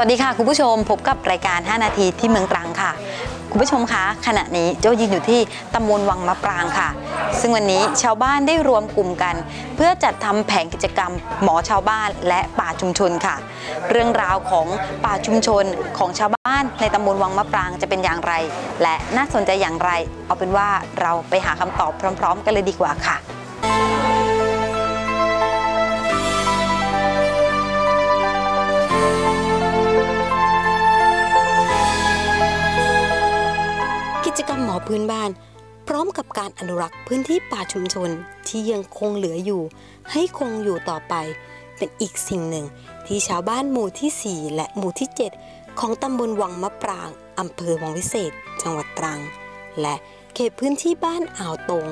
วัสดีค่ะ คุณผู้ชมพบกับรายการ 5 นาทีที่เมืองตรังค่ะ คุณผู้ชมคะขณะนี้โจยืนอยู่ที่ตำบลวังมะปรางค่ะ ซึ่งวันนี้ชาวบ้านได้รวมกลุ่มกัน เพื่อจัดทำแผนกิจกรรมหมอชาวบ้านและป่าชุมชนค่ะ เรื่องราวของป่าชุมชนของชาวบ้านในตำบลวังมะปรางจะเป็นอย่างไร และน่าสนใจอย่างไร เอาเป็นว่าเราไปหาคำตอบพร้อม ๆ กันเลยดีกว่าค่ะ พื้นบ้าน พร้อมกับการอนุรักษ์พื้นที่ป่าชุมชนที่ยังคงเหลืออยู่ ให้คงอยู่ต่อไป เป็นอีกสิ่งหนึ่ง ที่ชาวบ้านหมู่ที่ 4 และหมู่ที่ 7 ของตำบลวังมะปรางอำเภอวังวิเศษ จังหวัดตรัง และเขตพื้นที่บ้านอ่าวตง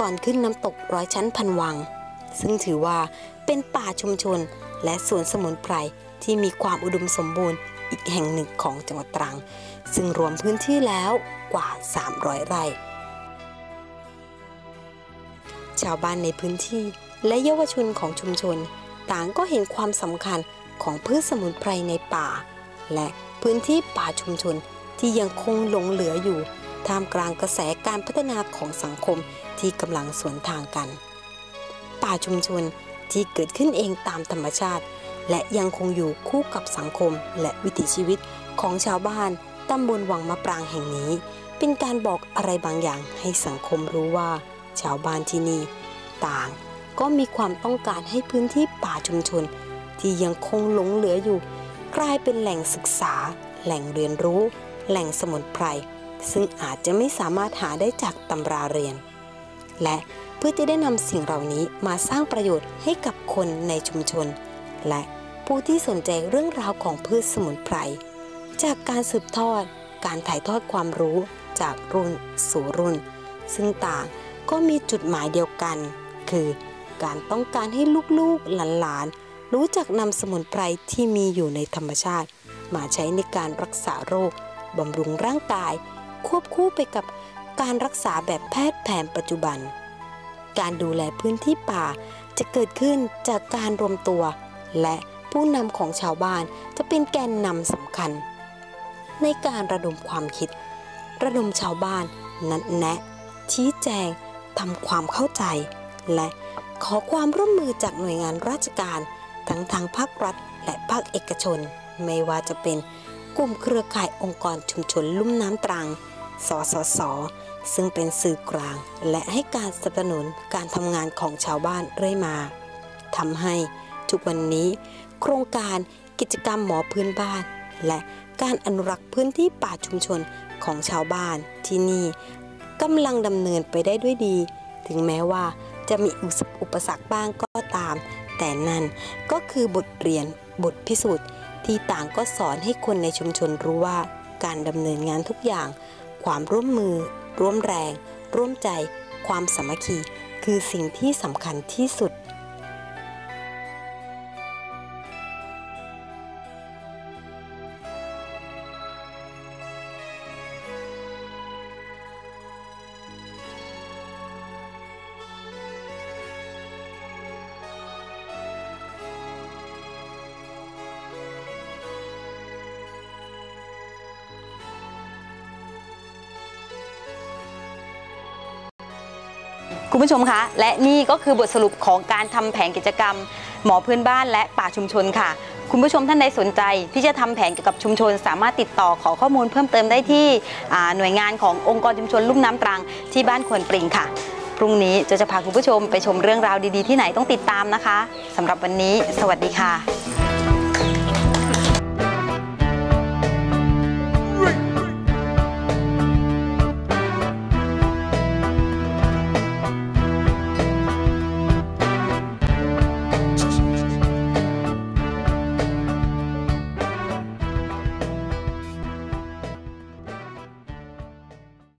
ก่อนขึ้นน้ำตกร้อยชั้นพันวัง ซึ่งถือว่าเป็นป่าชุมชนและสวนสมุนไพรที่มีความอุดมสมบูรณ์ อีกแห่งหนึ่งของจังหวัดตรัง ซึ่งรวมพื้นที่แล้วกว่า 300 ไร่ ชาวบ้านในพื้นที่และเยาวชนของชุมชน ต่างก็เห็นความสำคัญของพืชสมุนไพรในป่า และพื้นที่ป่าชุมชนที่ยังคงหลงเหลืออยู่ท่ามกลางกระแสการพัฒนาของสังคมที่กำลังสวนทางกัน ป่าชุมชนที่เกิดขึ้นเองตามธรรมชาติ และยังคงอยู่คู่กับสังคมและวิถีชีวิตของชาวบ้านตำบลวังมะปรางแห่งนี้ เป็นการบอกอะไรบางอย่างให้สังคมรู้ว่า ชาวบ้านที่นี่ ต่างก็มีความต้องการให้พื้นที่ป่าชุมชน ที่ยังคงหลงเหลืออยู่ กลายเป็นแหล่งศึกษา แหล่งเรียนรู้ แหล่งสมุนไพรซึ่งอาจจะไม่สามารถหาได้จากตำราเรียน และเพื่อจะได้นำสิ่งเหล่านี้มาสร้างประโยชน์ให้กับคนในชุมชน และ ผู้ที่สนใจเรื่องราวของพืชสมุนไพร จากการสืบทอด การถ่ายทอดความรู้จากรุ่นสู่รุ่น ซึ่งต่างก็มีจุดหมายเดียวกัน คือการต้องการให้ลูกๆหลานๆ รู้จักนำสมุนไพรที่มีอยู่ในธรรมชาติ มาใช้ในการรักษาโรคบำรุงร่างกาย ควบคู่ไปกับการรักษาแบบแพทย์แผนปัจจุบัน การดูแลพื้นที่ป่าจะเกิดขึ้นจากการรวมตัว และ ผู้นำของชาวบ้านจะเป็นแกนนำสำคัญ ในการระดมความคิด ระดมชาวบ้านนัดแนะ ชี้แจงทำความเข้าใจ และขอความร่วมมือจากหน่วยงานราชการ ทั้งทางภาครัฐ และภาคเอกชน ไม่ว่าจะเป็นกลุ่มเครือข่ายองค์กรชุมชนลุ่มน้ำตรัง สสส ซึ่งเป็นสื่อกลาง และให้การสนับสนุนการทำงานของชาวบ้านเรื่อยมาทำให้ทุกวันนี้ โครงการกิจกรรมหมอพื้นบ้าน และการอนุรักษ์พื้นที่ป่าชุมชนของชาวบ้านที่นี่กำลังดำเนินไปได้ด้วยดี ถึงแม้ว่าจะมีอุปสรรคบ้างก็ตาม แต่นั่นก็คือบทเรียนบทพิสูจน์ที่ต่างก็สอนให้คนในชุมชนรู้ว่าการดำเนินงานทุกอย่าง ความร่วมมือ ร่วมแรง ร่วมใจ ความสามัคคี คือสิ่งที่สำคัญที่สุด คุณผู้ชมคะ และนี่ก็คือบทสรุปของการทำแผนกิจกรรม หมอพื้นบ้านและป่าชุมชนค่ะ คุณผู้ชมท่านใดสนใจที่จะทำแผนเกี่ยวกับชุมชน สามารถติดต่อขอข้อมูลเพิ่มเติมได้ที่หน่วยงานขององค์กรชุมชนลุ่มน้ำตรังที่บ้านควนปริงค่ะ พรุ่งนี้จะจะพาคุณผู้ชมไปชมเรื่องราวดีๆ ที่ไหนต้องติดตามนะคะสำหรับวันนี้ สวัสดีค่ะ